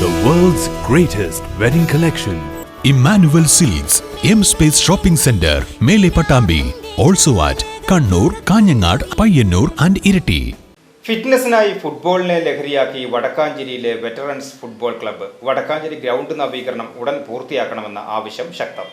greatest wedding collection. Emmanuel Seeds, M Space Shopping Center, Mele Patambi. Also at Kannur Kanhangad Payyanur and Iritty ഫിറ്റ്നസിനായി ഫുട്ബോളിനെ ലഹരിയാക്കി വടക്കാഞ്ചേരിയിലെ veterans football club Vadakkanchery ground നവീകരണം ഉടൻ പൂർത്തിയാക്കണമെന്ന ആവശ്യം ശക്തം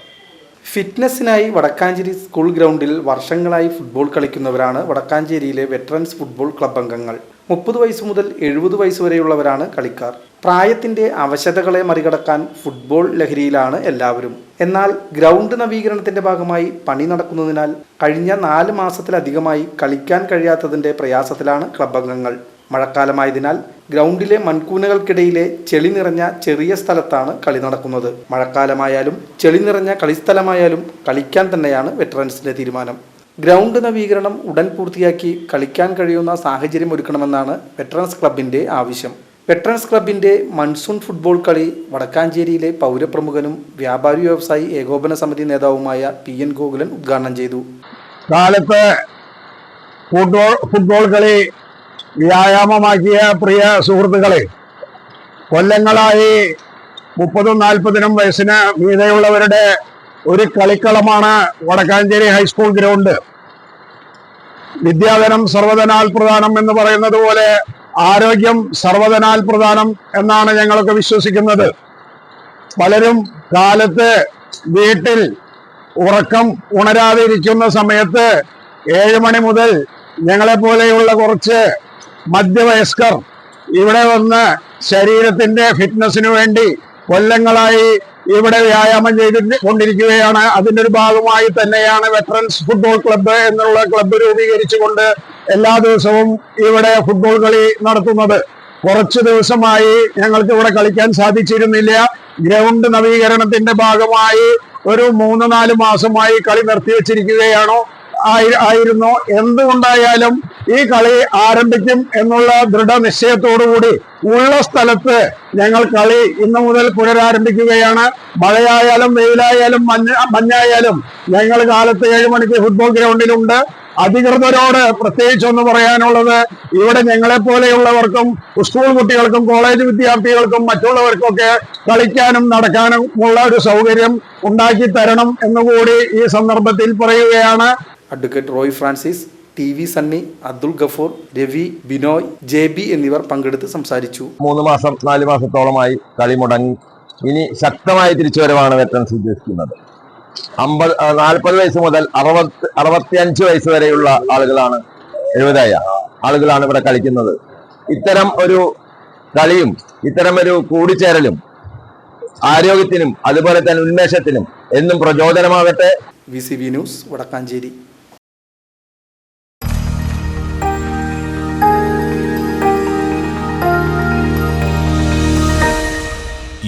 ഫിറ്റ്നസ്സിനായി Vadakkanchery school ഗ്രൗണ്ടിൽ വർഷങ്ങളായി ഫുട്ബോൾ കളിക്കുന്നവരാണ് വടക്കാഞ്ചേരിയിലെ വെറ്ററൻസ് ഫുട്ബോൾ ക്ലബ് അംഗങ്ങൾ. മുപ്പത് വയസ്സ് മുതൽ എഴുപത് വയസ്സ് വരെയുള്ളവരാണ് കളിക്കാർ. പ്രായത്തിന്റെ അവശതകളെ മറികടക്കാൻ ഫുട്ബോൾ ലഹരിയിലാണ് എല്ലാവരും. എന്നാൽ ഗ്രൗണ്ട് നവീകരണത്തിന്റെ ഭാഗമായി പണി നടക്കുന്നതിനാൽ കഴിഞ്ഞ നാല് മാസത്തിലധികമായി കളിക്കാൻ കഴിയാത്തതിന്റെ പ്രയാസത്തിലാണ് ക്ലബ് അംഗങ്ങൾ. മഴക്കാലമായതിനാൽ ഗ്രൗണ്ടിലെ മൺകൂനകൾക്കിടയിലെ ചെളി നിറഞ്ഞ ചെറിയ സ്ഥലത്താണ് കളി നടക്കുന്നത്. മഴക്കാലമായാലും ചെളി നിറഞ്ഞ കളിസ്ഥലമായാലും കളിക്കാൻ തന്നെയാണ് വെറ്ററൻസിന്റെ തീരുമാനം. ഗ്രൗണ്ട് നവീകരണം ഉടൻ പൂർത്തിയാക്കി കളിക്കാൻ കഴിയുന്ന സാഹചര്യം ഒരുക്കണമെന്നാണ് വെറ്ററൻസ് ക്ലബിന്റെ ആവശ്യം. വെറ്ററൻസ് ക്ലബിന്റെ മൺസൂൺ ഫുട്ബോൾ കളി വടക്കാഞ്ചേരിയിലെ പൗരപ്രമുഖനും വ്യാപാരി വ്യവസായി ഏകോപന സമിതി നേതാവുമായ പി എൻ ഗോകുലൻ ഉദ്ഘാടനം ചെയ്തു. കാലത്ത് ഫുട്ബോൾ ഫുട്ബോൾ കളി വ്യായാമമാക്കിയ പ്രിയ സുഹൃത്തുക്കളെ കൊല്ലങ്ങളായി മുപ്പതും നാൽപ്പതിനും വയസ്സിന് മീതെയുള്ളവരുടെ ഒരു കളിക്കളമാണ് വടക്കാഞ്ചേരി ഹൈസ്കൂൾ ഗ്രൗണ്ട്. വിദ്യാധനം സർവധനാൽ പ്രധാനം എന്ന് പറയുന്നത് പോലെ ആരോഗ്യം സർവധനാൽ പ്രധാനം എന്നാണ് ഞങ്ങളൊക്കെ വിശ്വസിക്കുന്നത്. പലരും കാലത്ത് വീട്ടിൽ ഉറക്കം ഉണരാതെ ഇരിക്കുന്ന സമയത്ത് ഏഴ് മണി മുതൽ ഞങ്ങളെ പോലെയുള്ള കുറച്ച് മധ്യവയസ്കർ ഇവിടെ വന്ന് ശരീരത്തിന്റെ ഫിറ്റ്നസിന് വേണ്ടി കൊല്ലങ്ങളായി ഇവിടെ വ്യായാമം ചെയ്ത് കൊണ്ടിരിക്കുകയാണ്. അതിന്റെ ഒരു ഭാഗമായി തന്നെയാണ് വെറ്ററൻസ് ഫുട്ബോൾ ക്ലബ്ബ് എന്നുള്ള ക്ലബ്ബ് രൂപീകരിച്ചുകൊണ്ട് എല്ലാ ദിവസവും ഇവിടെ ഫുട്ബോൾ കളി നടത്തുന്നത്. കുറച്ച് ദിവസമായി ഞങ്ങൾക്ക് ഇവിടെ കളിക്കാൻ സാധിച്ചിരുന്നില്ല. ഗ്രൗണ്ട് നവീകരണത്തിന്റെ ഭാഗമായി ഒരു മൂന്ന് നാല് മാസമായി കളി നിർത്തിവെച്ചിരിക്കുകയാണോ? ആയി- ആയിരുന്നു. എന്തുകൊണ്ടായാലും ഈ കളി ആരംഭിക്കും എന്നുള്ള ദൃഢനിശ്ചയത്തോടുകൂടി ഉള്ള സ്ഥലത്ത് ഞങ്ങൾ കളി ഇന്നു മുതൽ പുനരാരംഭിക്കുകയാണ്. മഴയായാലും വെയിലായാലും മഞ്ഞ മഞ്ഞായാലും ഞങ്ങൾ കാലത്ത് ഏഴ് മണിക്ക് ഫുട്ബോൾ ഗ്രൗണ്ടിലുണ്ട്. അധികൃതരോട് പ്രത്യേകിച്ച് ഒന്ന് പറയാനുള്ളത് ഇവിടെ ഞങ്ങളെ പോലെയുള്ളവർക്കും സ്കൂൾ കുട്ടികൾക്കും കോളേജ് വിദ്യാർത്ഥികൾക്കും മറ്റുള്ളവർക്കൊക്കെ കളിക്കാനും നടക്കാനും ഉള്ള ഒരു സൗകര്യം ഉണ്ടാക്കി തരണം എന്നുകൂടി ഈ സന്ദർഭത്തിൽ പറയുകയാണ്. Advocate Roy Francis T V Sunny Abdul Gafoor Ravi Binoy J B എന്നിവർ പങ്കെടുത്ത് സംസാരിച്ചു. മൂന്ന് മാസം നാല് മാസത്തോളമായി കളി മുടങ്ങി. ഇനി ശക്തമായ തിരിച്ചുവരവാണ് വെറ്ററൻസ് ഉദ്ദേശിക്കുന്നത്. അമ്പത് നാൽപ്പത് വയസ്സ് മുതൽ അറുപത്തി അറുപത്തിയഞ്ച് വയസ്സ് വരെയുള്ള ആളുകളാണ് എഴുപതായ ആളുകളാണ് ഇവിടെ കളിക്കുന്നത്. ഇത്തരം ഒരു കളിയും ഇത്തരം ഒരു കൂടിച്ചേരലും ആരോഗ്യത്തിനും അതുപോലെ തന്നെ ഉന്മേഷത്തിനും എന്നും പ്രചോദനമാകട്ടെ V C B news Vadakkanchery.